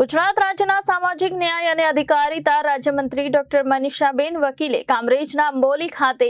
ગુજરાત રાજ્યના સામાજિક ન્યાય અને અધિકારીતા રાજ્યમંત્રી ડોક્ટર મનીષાબેન વકીલે કામરેજના અંબોલી ખાતે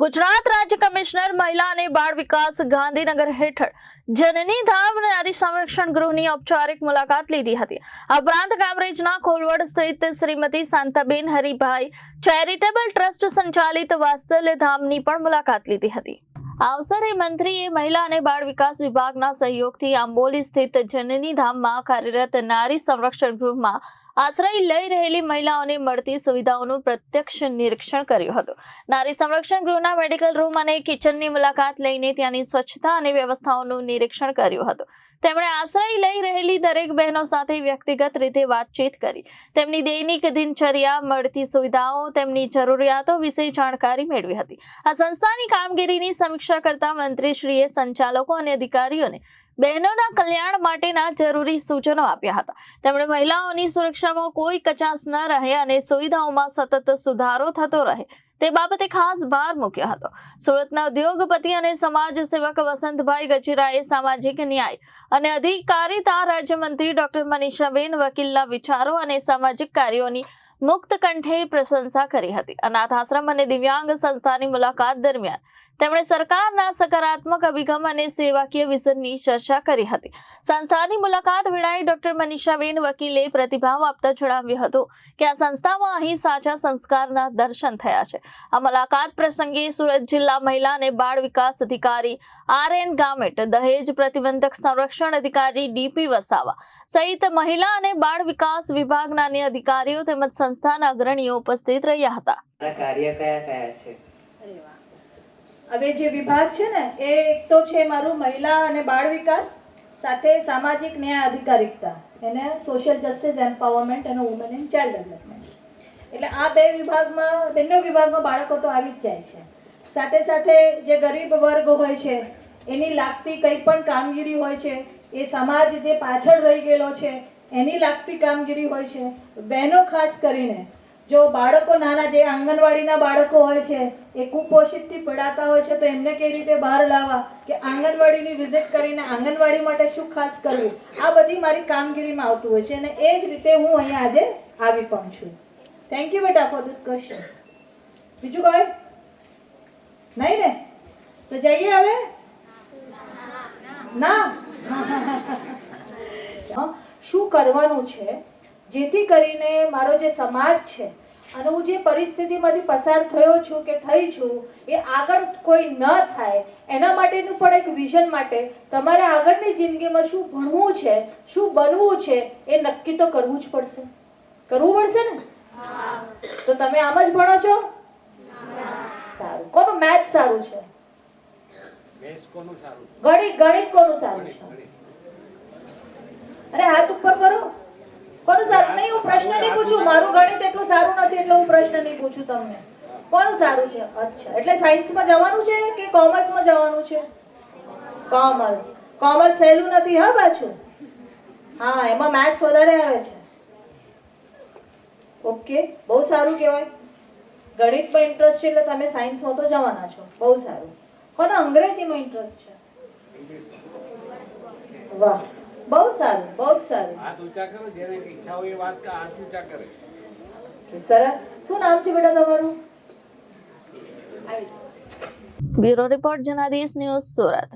ગુજરાત રાજ્ય કમિશનર મહિલા અને બાળ વિકાસ ગાંધીનગર હેઠળ જનની ધામ નારી સંરક્ષણ ગૃહની ઔપચારિક મુલાકાત લીધી હતી. આ ઉપરાંત કામરેજના ખોલવડ સ્થિત શ્રીમતી શાંતાબેન હરિભાઈ ચેરિટેબલ ટ્રસ્ટ સંચાલિત વાત્સલ્ય ધામની પણ મુલાકાત લીધી હતી. આ અવસરે મંત્રીએ મહિલા અને બાળ વિકાસ વિભાગના સહયોગથી આંબોલી સ્થિત જનની ધામમાં કાર્યરત નારી સંરક્ષણ ગૃહમાં આશ્રય લઈ રહેલી મહિલાઓને મળતી સુવિધાઓનું પ્રત્યક્ષ નિરીક્ષણ કર્યું હતું. નારી સંરક્ષણ ગૃહના મેડિકલ રૂમ અને કિચનની મુલાકાત લઈને ત્યાંની સ્વચ્છતા અને વ્યવસ્થાઓનું નિરીક્ષણ કર્યું હતું. તેમણે આશ્રય લઈ રહેલી દરેક બહેનો સાથે વ્યક્તિગત રીતે વાતચીત કરી. તેમની દૈનિક દિનચર્યા, મળતી સુવિધાઓ, તેમની જરૂરિયાતો વિશે જાણકારી મેળવી હતી. આ સંસ્થાની કામગીરીની સમીક્ષા કરતા મંત્રીશ્રીએ સંચાલકો અને અધિકારીઓને બહેનોના કલ્યાણ માટેના જરૂરી સૂચનો આપ્યા હતા. તેમણે મહિલાઓની સુરક્ષામાં કોઈ કચાસ ન રહે અને સુવિધાઓમાં સતત સુધારો થતો રહે તે બાબતે ખાસ ભાર મૂક્યો હતો. સુરતના ઉદ્યોગપતિ અને સમાજ સેવક વસંતભાઈ ગજેરાએ સામાજિક ન્યાય અને અધિકારીતા રાજ્યમંત્રી ડોક્ટર મનીષાબેન વકીલના વિચારો અને સામાજિક કાર્યોની મુક્ત કંઠે પ્રશંસા કરી હતી. અનાથ આશ્રમ અને દિવ્યાંગ સંસ્થાની મુલાકાત દરમિયાન તેમણે સરકારના સકારાત્મક અભિગમ અને સેવાકીય વિઝનની ચર્ચા કરી હતી. સંસ્થાની મુલાકાત વેળાએ ડોક્ટર મનીષાબેન વકીલે પ્રતિભાવ આપતા જણાવ્યું હતું કે આ સંસ્થામાં અહીં સાચા સંસ્કારના દર્શન થયા છે. આ મુલાકાત પ્રસંગે સુરત જિલ્લા મહિલા અને બાળ વિકાસ અધિકારી આર એન ગામેટ, દહેજ પ્રતિબંધક સંરક્ષણ અધિકારી ડીપી વસાવા સહિત મહિલા અને બાળ વિકાસ વિભાગના અન્ય અધિકારીઓ તેમજ સંસ્થાના અગ્રણીઓ ઉપસ્થિત રહ્યા હતા. કાર્ય કયા કયા છે? હવે જે વિભાગ છે ને એ એક તો છે મારું મહિલા અને બાળ વિકાસ સાથે સામાજિક ન્યાય અધિકારિકતા એને સોશિયલ જસ્ટિસ એમ્પાવરમેન્ટ અને વુમન ઇન ચાઇલ્ડ ડેવલપમેન્ટ એટલે આ બે વિભાગમાં બંને વિભાગમાં બાળકો તો આવી જ જાય છે. સાથે સાથે જે ગરીબ વર્ગ હોય છે એની લાગતી કંઈ પણ કામગીરી હોય છે એ સમાજ જે પાછળ રહી ગયેલો છે એની લાગતી કામગીરી હોય છે. બહેનો ખાસ કરીને જો બાળકો નાના જે આંગણવાડીના બાળકો હોય છે એ કુપોષિતથી પડાતા હોય છે તો એમને કઈ રીતે બહાર લાવવા? કે આંગણવાડીની વિઝિટ કરીને આંગણવાડી માટે શું ખાસ કરવું? આ બધી મારી કામગીરીમાં આવતું હોય છે અને એ જ રીતે હું અહીંયા આજે આવી પણ છું. થેન્ક યુ બેટા ફોર ધીસ બીજું કોઈ? નહીં ને? તો જઈએ હવે? ના. હા, શું કરવાનું છે? જેથી કરીને મારો જે સમાજ છે અને હું જે પરિસ્થિતિમાંથી પસાર થયો છું કે થઈ છું એ આગળ કોઈ ન થાય એના માટેનું પણ એક વિઝન માટે તમારે આગળની જિંદગીમાં શું ભણવું છે શું બનવું છે એ નક્કી તો કરવું જ પડશે. કરવું પડશે ને? તો તમે આમ જ ભણો છો? સારું. કોનું મેથ સારું છે? ગણિત ગણિત કોનું સારું છે અરે હાથ ઉપર કરો કોનું સારું નહીં હું પૂછું, મારું ગણિત એટલું સારું નથી એટલે હું પ્રશ્ન નહીં પૂછું તમને. કોનું સારું છે? અચ્છા. એટલે સાયન્સમાં જવાનું છે કે કોમર્સમાં જવાનું છે? કોમર્સ. કોમર્સ સહેલું નથી, હા, પાછું? હા, એમાં મેથ્સ વધારે આવે છે. ઓકે. બહુ સારું કહેવાય. ગણિતમાં ઇન્ટરેસ્ટ છે એટલે તમે સાયન્સમાં તો જવાના છો. બહુ સારું. કોને અંગ્રેજીમાં ઇન્ટરેસ્ટ છે? વાહ. બહુ સારું બહુ સારું. હાથ ઊંચા કરો જેને ઈચ્છા હોય એ વાત કા હાથ ઊંચા કરે. સરસ. શું નામ છે બેટા તમારું? Bureau report Janadesh news Surat.